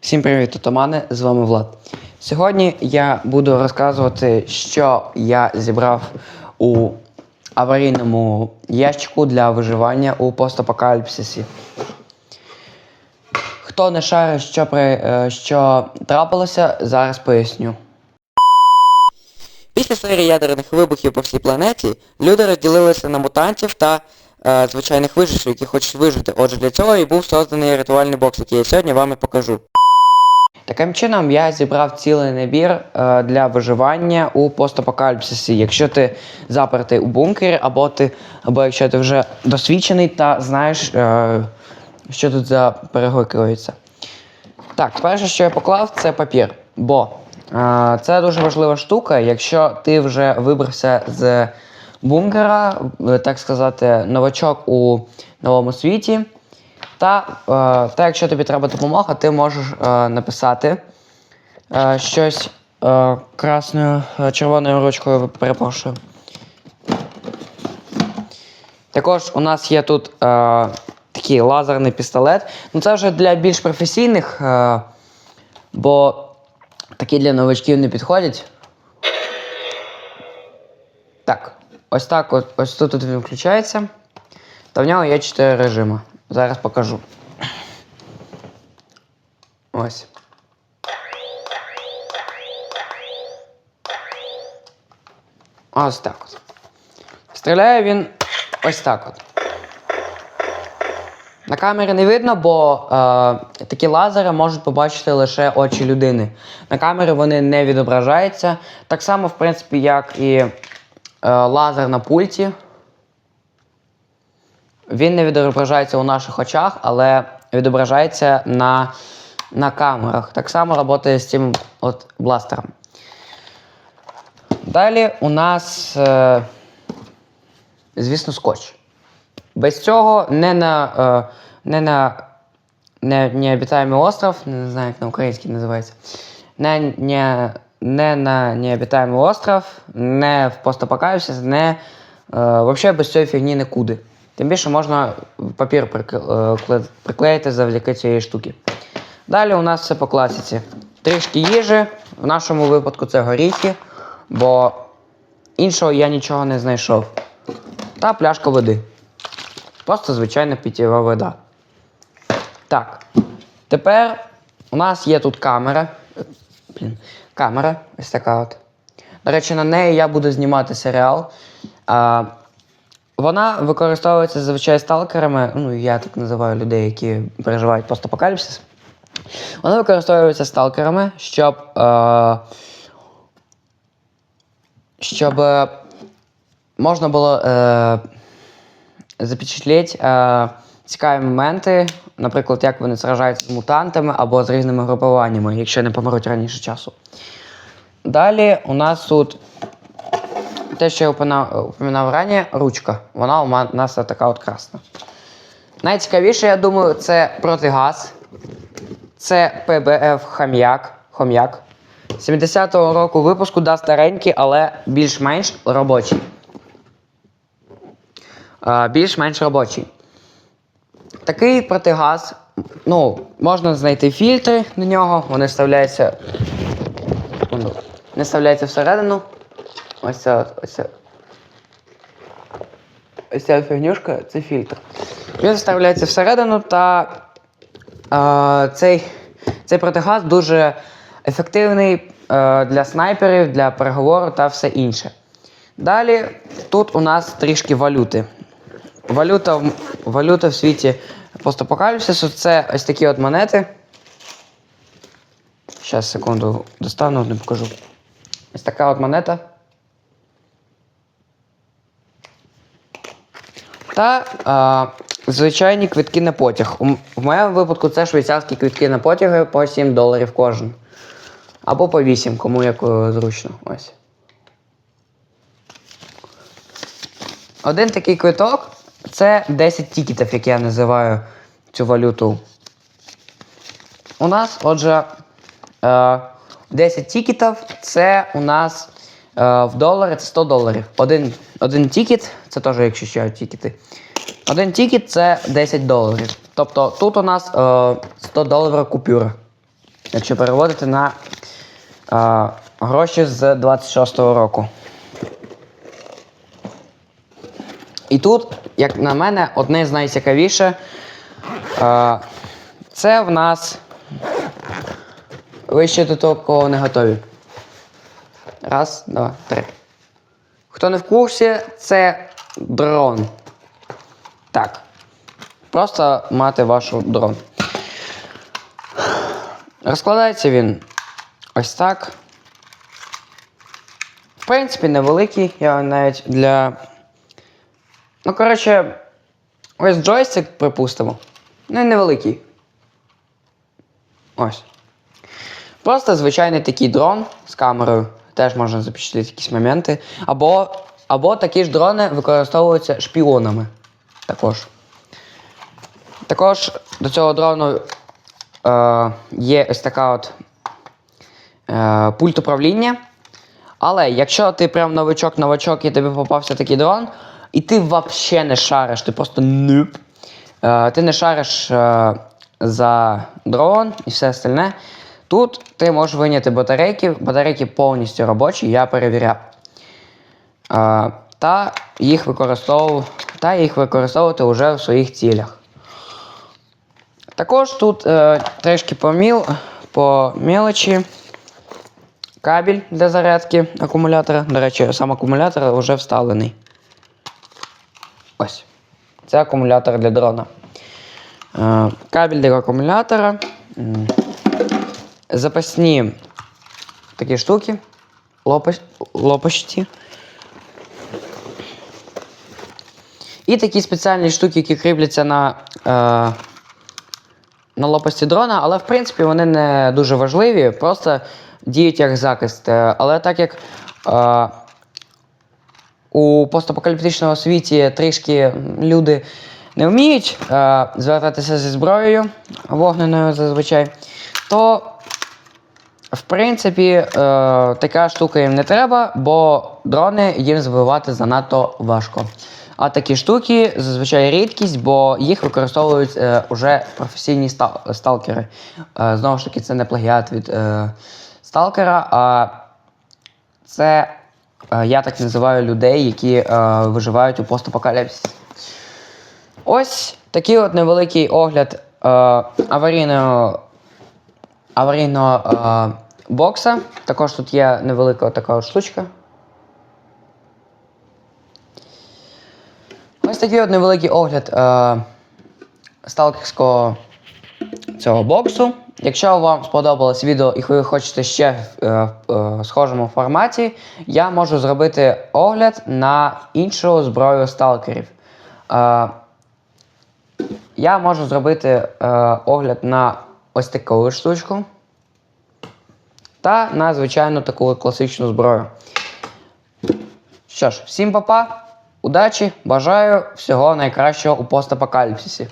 Всім привіт, тотомани, з вами Влад. Сьогодні я буду розказувати, що я зібрав у аварійному ящику для виживання у постапокаліпсисі. Хто не шарить, що, при, е, що трапилося, зараз поясню. Після серії ядерних вибухів по всій планеті люди розділилися на мутантів та е, звичайних виживших, які хочуть вижити. Отже, для цього і був созданий ритуальний бокс, який я сьогодні вам і покажу. Таким чином, я зібрав цілий набір е, для виживання у постапокаліпсисі. Якщо ти запертий у бункері, або ти, або якщо ти вже досвідчений та знаєш, е, що тут за перегукується. Так, перше, що я поклав, це папір. Бо е, це дуже важлива штука. Якщо ти вже вибрався з бункера, так сказати, новачок у новому світі. Та, е, та якщо тобі треба допомога, ти можеш е, написати е, щось красною, червоною ручкою, перепрошую. Також у нас є тут е, такий лазерний пістолет. Ну це вже для більш професійних, е, бо такі для новачків не підходять. Так, ось так, ось тут, тут він включається. Та в нього є 4 режими. Зараз покажу. Ось. Ось так от. Стріляє він ось так от. На камері не видно, бо е, такі лазери можуть побачити лише очі людини. На камері вони не відображаються. Так само, в принципі, як і е, лазер на пульті. Він не відображається у наших очах, але відображається на, на камерах. Так само працює з цим от бластером. Далі у нас, е, звісно, скотч. Без цього не на, е, не на не, необітаємий остров, не знаю, як на українській називається. Не, не, не на необітаємий остров, не в постапокаліпсис, не е, взагалі без цієї фігні нікуди. Тим більше можна папір е, кле- приклеїти завдяки цієї штуки. Далі у нас все по класиці. Трішки їжі, в нашому випадку це горіхи, бо іншого я нічого не знайшов. Та пляшка води. Просто звичайна питєва вода. Так. Тепер у нас є тут камера. Блін, камера, ось така от. До речі, на неї я буду знімати серіал. А, вона використовується зазвичай сталкерами, ну я так називаю людей, які переживають постапокаліпсис. Вона використовується сталкерами, щоб, е, щоб е, можна було е, запечатлеть е, цікаві моменти, наприклад, як вони сражаються з мутантами або з різними групуваннями, якщо не помруть раніше часу. Далі у нас тут те, що я упоминав, раніше, ручка. Вона у нас така от красна. Найцікавіше, я думаю, це протигаз. Це ПБФ Хам'як. Хом'як. 70-го року випуску, да, старенький, але більш-менш робочий. Більш-менш робочий. Такий протигаз. Ну, можна знайти фільтри до нього, вони вставляються. Не вставляються всередину. Ось от, ось ця фігнюшка це фільтр. Він вставляється всередину та е, цей, цей протигаз дуже ефективний е, для снайперів, для переговору та все інше. Далі тут у нас трішки валюти. Валюта, валюта в світі постапокаліпсису це ось такі от монети. Зараз, секунду, достану, не покажу. Ось така от монета. Та а, звичайні квитки на потяг. У В моєму випадку це швейцарські квитки на потяги по 7 доларів кожен. Або по 8, кому як е, зручно. Ось. Один такий квиток це 10 тікетів, як я називаю цю валюту. У нас, отже, е, 10 тікетів це у нас е, в доларі це 100 доларів. Один, один тікет, це теж, якщо ще тікети. Один тікет це 10 доларів. Тобто тут у нас е, 100 доларів купюра. якщо переводити на е, гроші з 26-го року. І тут, як на мене, одне з найцікавіше. Е, це в нас. Ви ще до того не готові. Раз, два, три. Хто не в курсі, це дрон. Так. Просто мати вашу дрон. Розкладається він ось так. В принципі, невеликий. Я навіть для. Ну, коротше, ось джойстик, припустимо. Ну, невеликий. Ось. Просто звичайний такий дрон з камерою. Теж можна запечатлити якісь моменти. Або, або такі ж дрони використовуються шпіонами. Також. Також до цього дрону е, є ось така от е, пульт управління. Але якщо ти прям новичок-новачок і тобі попався такий дрон, і ти взагалі не шариш, ти просто нюп. Е, ти не шариш е, за дрон і все остальне. Тут ти можеш виняти батарейки. Батарейки повністю робочі, я перевіряв. Е, та їх використовував, та їх використовувати вже в своїх цілях. Також тут е, трішки поміл, по мелочі. Кабель для зарядки акумулятора. До речі, сам акумулятор вже вставлений. Ось. Це акумулятор для дрона. Е, кабель для акумулятора. Запасні такі штуки. Лопасті. І такі спеціальні штуки, які кріпляться на, е, на лопасті дрона, але в принципі вони не дуже важливі, просто діють як захист. Е, Але так як е, у постапокаліптичному світі трішки люди не вміють е, звертатися зі зброєю вогненою зазвичай, то в принципі, е, така штука їм не треба, бо дрони їм збивати занадто важко. А такі штуки зазвичай рідкість, бо їх використовують е, уже професійні ста- сталкери. Е, знову ж таки, це не плагіат від е, сталкера, а це е, я так називаю людей, які е, виживають у постапокаліпсисі. Ось такий от невеликий огляд е, аварійного аварійного е, бокса. Також тут є невелика така штучка. Ось такий от невеликий огляд е, сталкерського цього боксу. Якщо вам сподобалось відео і ви хочете ще в е, е, схожому форматі, я можу зробити огляд на іншу зброю сталкерів. Е, я можу зробити е, огляд на ось таку штучку. Та на звичайно таку класичну зброю. Що ж, всім па-па, удачі, бажаю всього найкращого у постапокаліпсисі.